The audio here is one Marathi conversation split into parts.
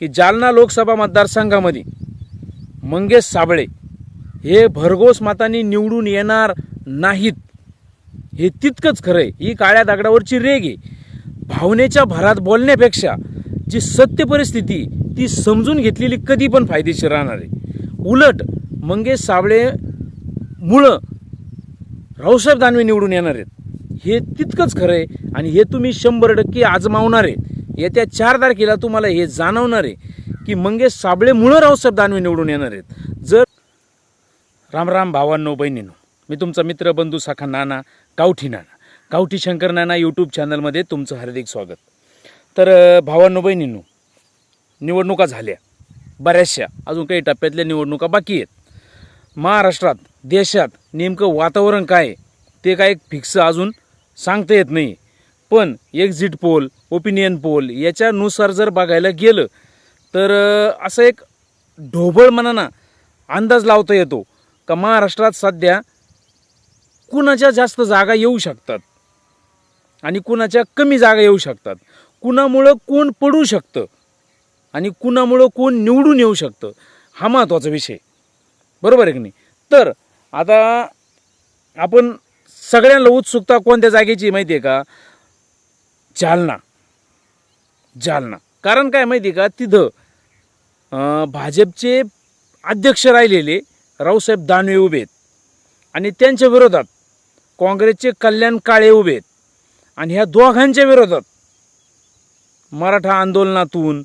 की जालना लोकसभा मतदारसंघामध्ये मंगेश साबळे हे भरघोस मतांनी निवडून येणार नाहीत. हे तितकंच खरं आहे. ही काळ्या दगडावरची रेग आहे. भावनेच्या भरात बोलण्यापेक्षा जी सत्य परिस्थिती ती समजून घेतलेली कधी पण फायदेशीर राहणार आहे. उलट मंगेश साबळे मुळं रावसाहेब दानवे निवडून येणार आहेत. हे तितकंच खरं आहे आणि हे तुम्ही शंभर टक्के आजमावणार आहे येत्या चार तारखेला तुम्हाला हे जाणवणार आहे की मंगेश साबळेमुळं रावसाहेब दानवे निवडून येणार आहेत. जर राम राम भावांनो बहिणीनो मी तुमचा मित्र बंधू साखा नाना गावठी नाना गावठी शंकर नाना यूट्यूब चॅनलमध्ये तुमचं हार्दिक स्वागत. तर भावांनो बहिणींनो निवडणुका झाल्या. बऱ्याचशा अजून काही टप्प्यातल्या निवडणुका बाकी आहेत. महाराष्ट्रात देशात नेमकं वातावरण काय ते काय फिक्स अजून सांगता येत नाही. पण एक्झिट पोल ओपिनियन पोल याच्यानुसार जर बघायला गेलं तर असं एक ढोबळ मनाना अंदाज लावता येतो का महाराष्ट्रात सध्या कुणाच्या जास्त जागा येऊ शकतात आणि कुणाच्या कमी जागा येऊ शकतात? कुणामुळं कोण पडू शकतं आणि कुणामुळं कोण निवडून येऊ शकतं? हा महत्त्वाचा विषय. बरोबर आहे की नाही? तर आता आपण सगळ्यांना उत्सुकता कोणत्या जागेची माहिती आहे का? जालना. जालना. कारण काय माहिती आहे का? तिथं भाजपचे अध्यक्ष राहिलेले रावसाहेब दानवे उभे आहेत. आणि त्यांच्या विरोधात काँग्रेसचे कल्याण काळे उभे आहेत. आणि ह्या दोघांच्या विरोधात मराठा आंदोलनातून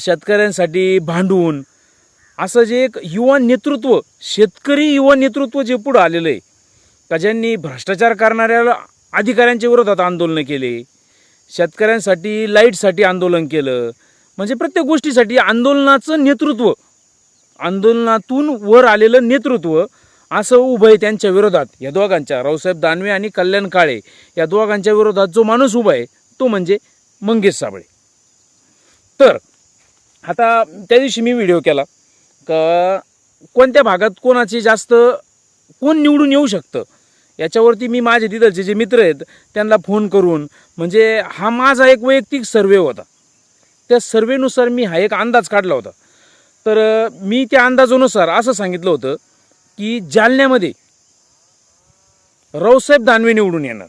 शेतकऱ्यांसाठी भांडून असं जे एक युवा नेतृत्व शेतकरी युवा नेतृत्व जे पुढं आलेलं आहे का ज्यांनी भ्रष्टाचार करणाऱ्या अधिकाऱ्यांच्या विरोधात आंदोलनं केले शेतकऱ्यांसाठी लाईटसाठी आंदोलन केलं. म्हणजे प्रत्येक गोष्टीसाठी आंदोलनाचं नेतृत्व आंदोलनातून वर आलेलं नेतृत्व असं उभं आहे त्यांच्या विरोधात. या दोघांच्या रावसाहेब दानवे आणि कल्याण काळे या दोघांच्या विरोधात जो माणूस उभा आहे तो म्हणजे मंगेश साबळे. तर आता त्या दिवशी मी व्हिडिओ केला. का कोणत्या भागात कोणाची जास्त कोण निवडून येऊ शकतं? याच्यावरती मी माझे तिथलचे जे मित्र आहेत त्यांना फोन करून म्हणजे हा माझा एक वैयक्तिक सर्वे होता. त्या सर्वेनुसार मी हा एक अंदाज काढला होता. तर मी त्या अंदाजानुसार असं सांगितलं होतं की जालन्यामध्ये रावसाहेब दानवे निवडून येणार.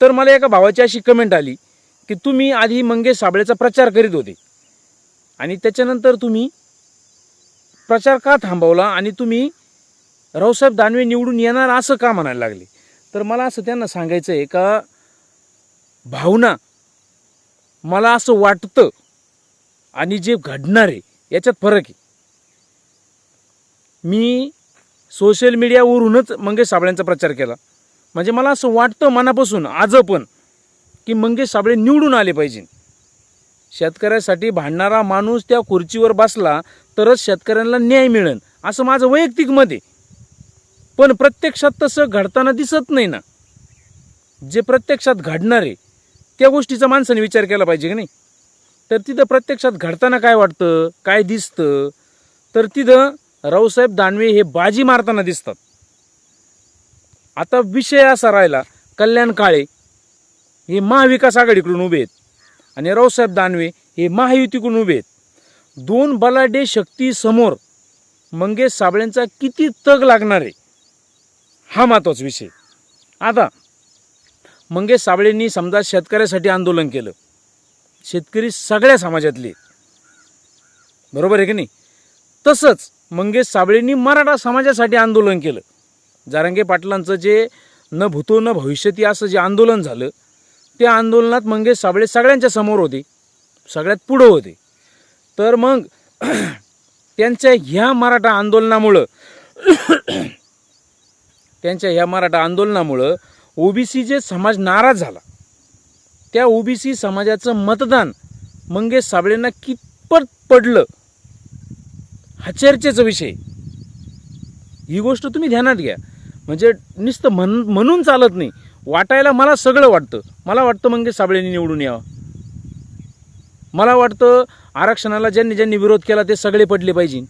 तर मला एका भावाची अशी कमेंट आली की तुम्ही आधी मंगेश साबळेचा प्रचार करीत होते. आणि त्याच्यानंतर तुम्ही प्रचार का थांबवला आणि तुम्ही रावसाहेब दानवे निवडून येणार असं का म्हणायला लागले? तर मला असं त्यांना सांगायचं आहे का भावना मला असं वाटतं आणि जे घडणार आहे याच्यात फरक आहे. मी सोशल मीडियावरूनच मंगेश साबळ्यांचा प्रचार केला. म्हणजे मला असं वाटतं मनापासून आज पण की मंगेश साबळे निवडून आले पाहिजे. शेतकऱ्यासाठी भांडणारा माणूस त्या खुर्चीवर बसला तरच शेतकऱ्यांना न्याय मिळेल असं माझं वैयक्तिक मत आहे. पण प्रत्यक्षात तसं घडताना दिसत नाही ना. जे प्रत्यक्षात घडणार आहे त्या गोष्टीचा माणसाने विचार केला पाहिजे की नाही? तर तिथं प्रत्यक्षात घडताना काय वाटतं काय दिसतं? तर तिथं रावसाहेब दानवे हे बाजी मारताना दिसतात. आता विषय असा राहिला कल्याण काळे हे महाविकास आघाडीकडून उभे आहेत आणि रावसाहेब दानवे हे महायुतीकडून उभे आहेत. दोन बलाढ्य शक्ती समोर मंगेश साबळेंचा किती तग लागणार आहे? हा महत्त्वाचा विषय. आता मंगेश साबळेंनी समजा शेतकऱ्यासाठी आंदोलन केलं. शेतकरी सगळ्या समाजातले. बरोबर आहे की नाही? तसंच मंगेश साबळेंनी मराठा समाजासाठी आंदोलन केलं. जारंगे पाटलांचं जे न भूतो न भविष्यती असं जे आंदोलन झालं त्या आंदोलनात मंगेश साबळे सगळ्यांच्या समोर होते. सगळ्यात पुढं होते. तर मग त्यांच्या ह्या मराठा आंदोलनामुळं त्यांच्या ह्या मराठा आंदोलनामुळं ओबीसी जे समाज नाराज झाला त्या ओबीसी समाजाचं मतदान मंगेश साबळेंना कितपत पडलं हा चर्चेचा विषय ही गोष्ट तुम्ही ध्यानात घ्या. म्हणजे नुसतं म्हण म्हणून चालत नाही वाटायला मला सगळं वाटतं. मला वाटतं मंगेश साबळेंनी निवडून यावं. मला वाटतं आरक्षणाला ज्यांनी ज्यांनी विरोध केला ते सगळे पडले पाहिजे.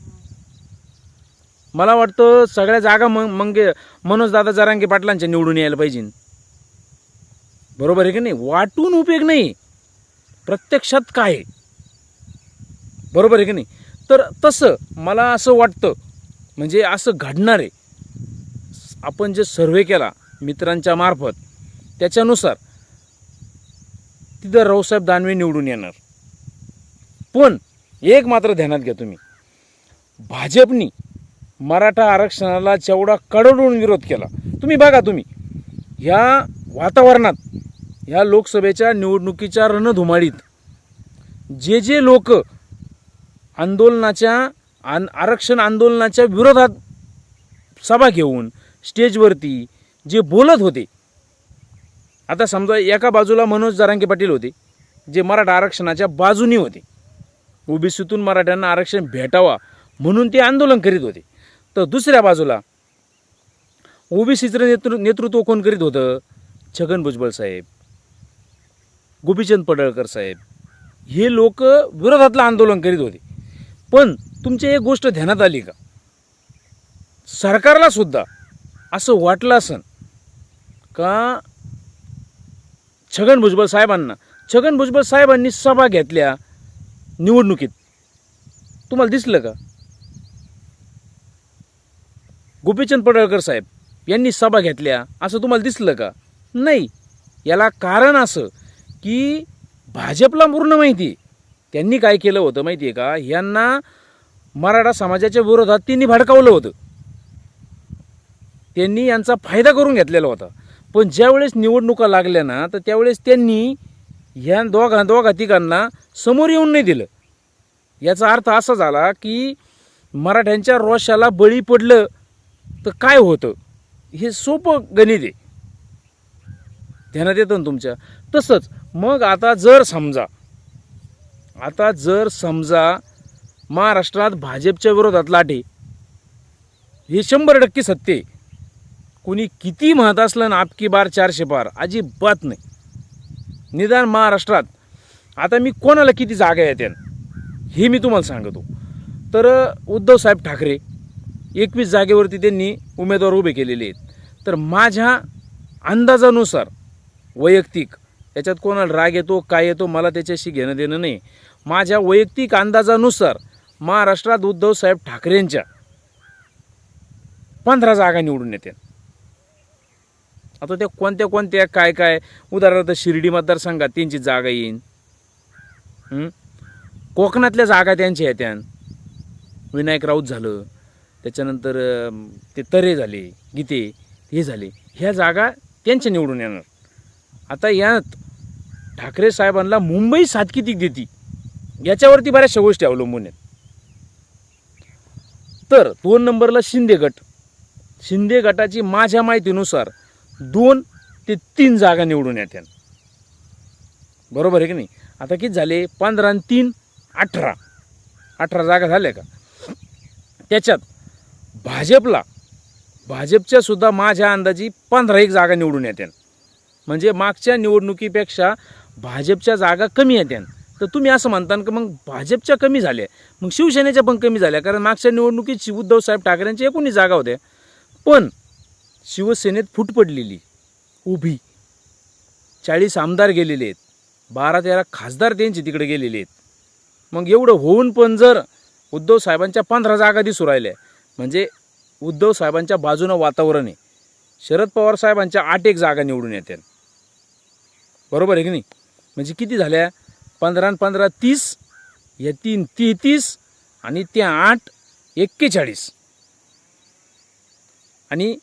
मला वाटतं सगळ्या जागा मग मंगे मनोजदादा जरांगे पाटलांच्या निवडून यायला पाहिजे बरोबर आहे की नाही? वाटून उपयोग नाही. प्रत्यक्षात काय? आहे? बरोबर आहे की नाही? तर तसं मला असं वाटतं म्हणजे असं घडणार आहे. आपण जे सर्वे केला मित्रांच्या मार्फत त्याच्यानुसार तिथं रावसाहेब दानवे निवडून येणार. पण एक मात्र ध्यानात घ्या तुम्ही. भाजपनी मराठा आरक्षणाला जेवढा कडडून विरोध केला तुम्ही बघा तुम्ही ह्या वातावरणात ह्या लोकसभेच्या निवडणुकीच्या रणधुमाळीत जे जे लोक आंदोलनाच्या आन आरक्षण आंदोलनाच्या विरोधात सभा घेऊन स्टेजवरती जे बोलत होते आता समजा एका बाजूला मनोज जरांगे पाटील होते जे मराठा आरक्षणाच्या बाजूनी होते ओबीसीतून मराठ्यांना आरक्षण भेटावा म्हणून ते आंदोलन करीत होते. तर दुसऱ्या बाजूला ओबीसीचं नेतृ नेतृत्व कोण करीत होतं? छगन भुजबळ साहेब गोपीचंद पडळकर साहेब. हे लोक विरोधातलं आंदोलन करीत होते. पण तुमची एक गोष्ट ध्यानात आली का? सरकारला सुद्धा असं वाटलं असन का छगन भुजबळ साहेबांना छगन भुजबळ साहेबांनी सभा घेतल्या निवडणुकीत. तुम्हाला दिसलं का? गोपीचंद पडळकर साहेब यांनी सभा घेतल्या. असं तुम्हाला दिसलं का? नाही. याला कारण असं की भाजपला पूर्ण माहिती त्यांनी काय केलं होतं माहिती आहे का? यांना मराठा समाजाच्या विरोधात त्यांनी भडकावलं होतं. त्यांनी यांचा फायदा करून घेतलेला होता. पण ज्यावेळेस निवडणुका लागल्या ना तर त्यावेळेस त्यांनी ह्या दोघा दोघा तिघांना समोर येऊन नाही दिलं. याचा अर्थ असा झाला की मराठ्यांच्या रोषाला बळी पडलं. तर काय होतं? हे सोपं गणित आहे. ध्यानात येतं ना तुमच्या? तसंच मग आता जर समजा आता जर समजा महाराष्ट्रात भाजपच्या विरोधात लाटे हे शंभर टक्के सत्य आहे. कोणी किती म्हणत असलं ना आपकी बार चारशे पार अजिबात नाही. निदान महाराष्ट्रात आता मी कोणाला किती जागा येत्या? हे मी तुम्हाला सांगतो. तर उद्धव साहेब ठाकरे एकवीस जागेवरती त्यांनी उमेदवार उभे केलेले आहेत. तर माझ्या अंदाजानुसार वैयक्तिक याच्यात कोणाला राग येतो काय येतो मला त्याच्याशी घेणं देणं नाही. माझ्या वैयक्तिक अंदाजानुसार महाराष्ट्रात उद्धव साहेब ठाकरेंच्या पंधरा जागा निवडून येत्या आता त्या कोणत्या कोणत्या काय काय उदाहरणार्थ शिर्डी मतदारसंघात त्यांची जागा येईन. कोकणातल्या जागा त्यांच्या येत्यान. विनायक राऊत झालं. त्याच्यानंतर ते तरे झाले गीते हे झाले. ह्या जागा त्यांच्या निवडून येणार. आता यात ठाकरे साहेबांना मुंबई सात किती देती. याच्यावरती बऱ्याचशा गोष्टी अवलंबून आहेत. तर दोन नंबरला शिंदे गट. शिंदे गटाची माझ्या माहितीनुसार दोन ते तीन जागा निवडून येत्या. बरोबर आहे की नाही? आता किती झाले? पंधरा आणि तीन अठरा. अठरा जागा झाल्या का? त्याच्यात भाजपला भाजपच्या सुद्धा माझ्या अंदाजी पंधरा एक जागा निवडून येत्या म्हणजे मागच्या निवडणुकीपेक्षा भाजपच्या जागा कमी येत्या तर तुम्ही असं म्हणता की मग भाजपच्या कमी झाल्या. मग शिवसेनेच्या पण कमी झाल्या कारण मागच्या निवडणुकीत उद्धव साहेब ठाकरेंच्या एकोणीस जागा होत्या. पण शिवसेनेत फूट पडलेली उभी. चाळीस आमदार गेलेले आहेत. बारा तेरा खासदार त्यांचे तिकडे गेलेले आहेत. मग एवढं होऊन पण जर उद्धव साहेबांच्या पंधरा जागा दिसू राहिल्या म्हणजे उद्धव साहेबांच्या बाजूनं वातावरण आहे. शरद पवार साहेबांच्या आठ एक जागा निवडून येतात बरोबर आहे की नाही? म्हणजे किती झाल्या? पंधरा पंधरा तीस या तीन तेहतीस आणि त्या आठ एक्केचाळीस. आणि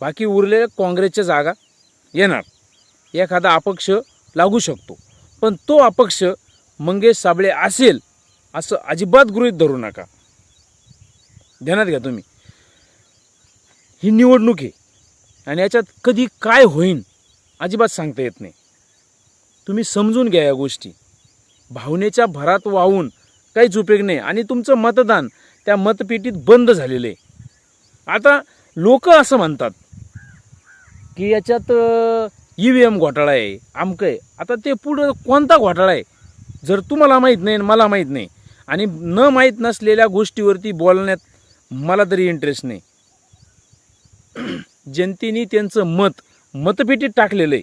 बाकी उरलेल्या काँग्रेसच्या जागा येणार. एखादा अपक्ष लागू शकतो. पण तो अपक्ष मंगेश साबळे असेल असं अजिबात गृहीत धरू नका. ध्यानात घ्या तुम्ही. ही निवडणूक आहे. आणि याच्यात कधी काय होईन अजिबात सांगता येत नाही. तुम्ही समजून घ्या या गोष्टी. भावनेच्या भरात वाहून काहीच उपयोग नाही. आणि तुमचं मतदान त्या मतपेटीत बंद झालेलं आहे. आता लोक असं म्हणतात की याच्यात ई व्ही एम घोटाळा आहे आमकं आहे. आता ते पुढं कोणता घोटाळा आहे? जर तुम्हाला माहीत नाही आणि मला माहीत नाही. आणि न माहीत नसलेल्या गोष्टीवरती बोलण्यात मला तरी इंटरेस्ट नाही. जनतेने त्यांचं मत मतपेटीत टाकलेलं आहे.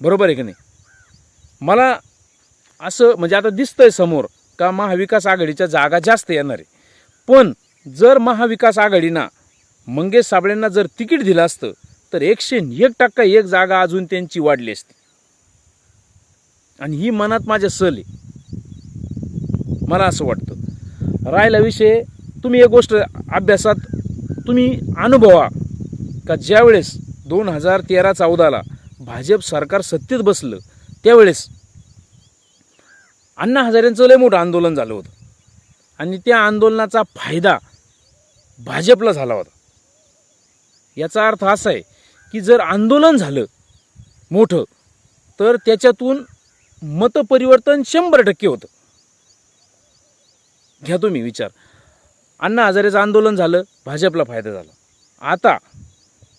बरोबर आहे की नाही? मला असं म्हणजे आता दिसतंय समोर का महाविकास आघाडीच्या जागा जास्त येणार आहे. पण जर महाविकास आघाडीना मंगेश साबळेंना जर तिकीट दिलं असतं तर एकशे एक टक्का एक जागा अजून त्यांची वाढली असती. आणि ही मनात माझ्या सल आहे. मला असं वाटतं. राहिला विषय तुम्ही एक गोष्ट अभ्यासात तुम्ही अनुभवा का ज्यावेळेस दोन हजार तेरा चौदाला भाजप सरकार सत्तेत बसलं त्यावेळेस अण्णा हजारेंचं लय मोठं आंदोलन झालं होतं. आणि त्या आंदोलनाचा फायदा भाजपला झाला होता. याचा अर्थ असा आहे की जर आंदोलन झालं मोठं तर त्याच्यातून मतपरिवर्तन शंभर टक्के होतं. घ्या तुम्ही विचार. अण्णा हजारेचं आंदोलन झालं भाजपला फायदा झाला. आता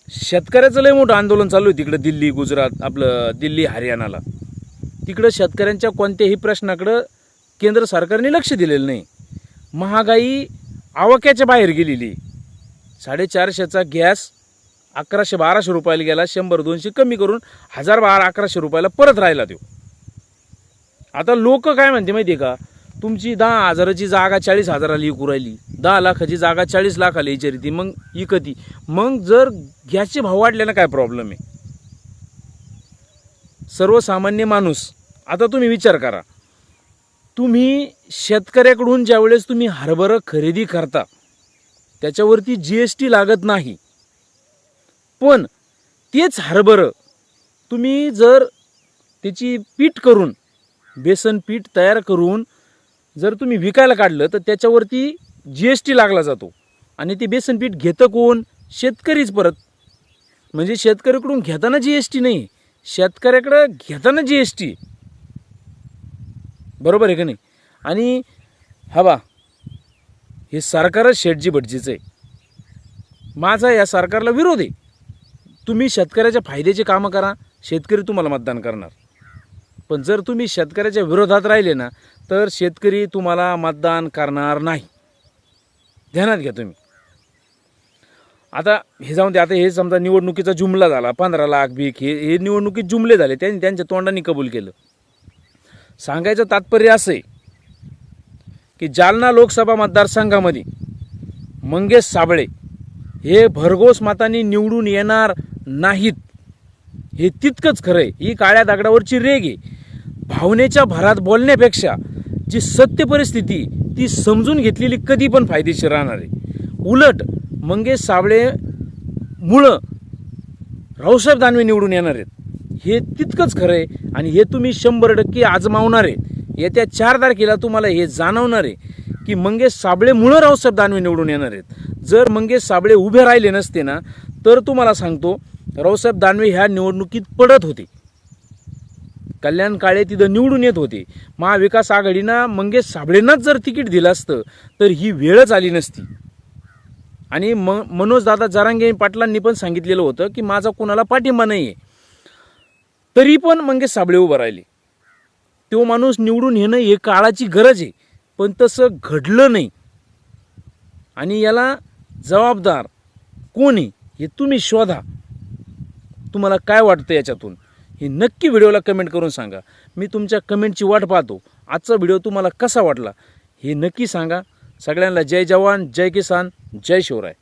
शेतकऱ्याचं लय मोठं आंदोलन चालू आहे तिकडं दिल्ली गुजरात आपलं दिल्ली हरियाणाला. तिकडं शेतकऱ्यांच्या कोणत्याही प्रश्नाकडं केंद्र सरकारने लक्ष दिलेलं नाही. महागाई आवाक्याच्या बाहेर गेलेली साडेचारशेचा गॅस अकराशे बाराशे रुपयाला गेला शंभर दोनशे कमी करून हजार बारा अकराशे रुपयाला परत राहिला तो. आता लोक काय म्हणते माहिती आहे का? तुमची दहा हजाराची जागा चाळीस हजाराला विकू राहिली. दहा लाखाची जागा चाळीस लाखाला विचारी ती मग इकती मग जर गॅसचे भाव वाढले ना काय प्रॉब्लेम आहे? सर्वसामान्य माणूस आता तुम्ही विचार करा. तुम्ही शेतकऱ्याकडून ज्यावेळेस तुम्ही हरभरं खरेदी करता त्याच्यावरती जी एस टी लागत नाही. पण तेच हरभरं तुम्ही जर त्याची पीठ करून बेसन पीठ तयार करून जर तुम्ही विकायला काढलं तर त्याच्यावरती जी एस टी लागला जातो. आणि ते बेसन पीठ घेतं कोण? शेतकरीच परत. म्हणजे शेतकऱ्याकडून घेताना जी एस टी नाही शेतकऱ्याकडं घेताना जी एस टी बरोबर आहे का नाही? आणि हा बा हे सरकारच शेटजी भटजीचं आहे. माझा या सरकारला विरोध आहे. तुम्ही शेतकऱ्याच्या फायद्याची कामं करा शेतकरी तुम्हाला मतदान करणार. पण जर तुम्ही शेतकऱ्याच्या विरोधात राहिले ना तर शेतकरी तुम्हाला मतदान करणार नाही. ध्यानात घ्या तुम्ही. आता हे जाऊन ते आता हे समजा निवडणुकीचा जुमला झाला पंधरा लाख बीक हे हे निवडणुकीत जुमले झाले त्यांनी त्यांच्या तोंडाने कबूल केलं. सांगायचं तात्पर्य असं आहे की जालना लोकसभा मतदारसंघामध्ये मंगेश साबळे हे भरघोस मतांनी निवडून येणार नाहीत. हे तितकंच खरं आहे. ही काळ्या दगडावरची रेग आहे. भावनेच्या भरात बोलण्यापेक्षा जी सत्य परिस्थिती ती समजून घेतलेली कधी पण फायदेशीर राहणार आहे. उलट मंगेश साबळे मुळं रावसाहेब दानवे निवडून येणार आहेत. हे तितकंच खरं आहे आणि हे तुम्ही शंभर टक्के आजमावणार आहे येत्या चार तारखेला तुम्हाला हे जाणवणार आहे की मंगेश साबळेमुळं रावसाहेब दानवे निवडून येणार आहेत. जर मंगेश साबळे उभे राहिले नसते ना तर तुम्हाला सांगतो रावसाहेब दानवे ह्या निवडणुकीत पडत होते. कल्याण काळे तिथं निवडून येत होते. महाविकास आघाडीनं मंगेश साबळेंनाच जर तिकीट दिलं असतं तर ही वेळच आली नसती. आणि म मनोजदादा जरांगे पाटलांनी पण सांगितलेलं होतं की माझा कोणाला पाठिंबा नाही आहे तरी पण मंगेश साबळे उभं राहिले. तो माणूस निवडून येणं हे काळाची गरज आहे पण तसं घडलं नाही. आणि याला जबाबदार कोण आहे हे तुम्ही शोधा. तुम्हाला काय वाटतं याच्यातून? हे नक्की व्हिडिओला कमेंट करून सांगा. मी तुमच्या कमेंटची वाट पाहतो. आजचा व्हिडिओ तुम्हाला कसा वाटला हे नक्की सांगा. सगळ्यांना जय जवान जय किसान जय शिवराय.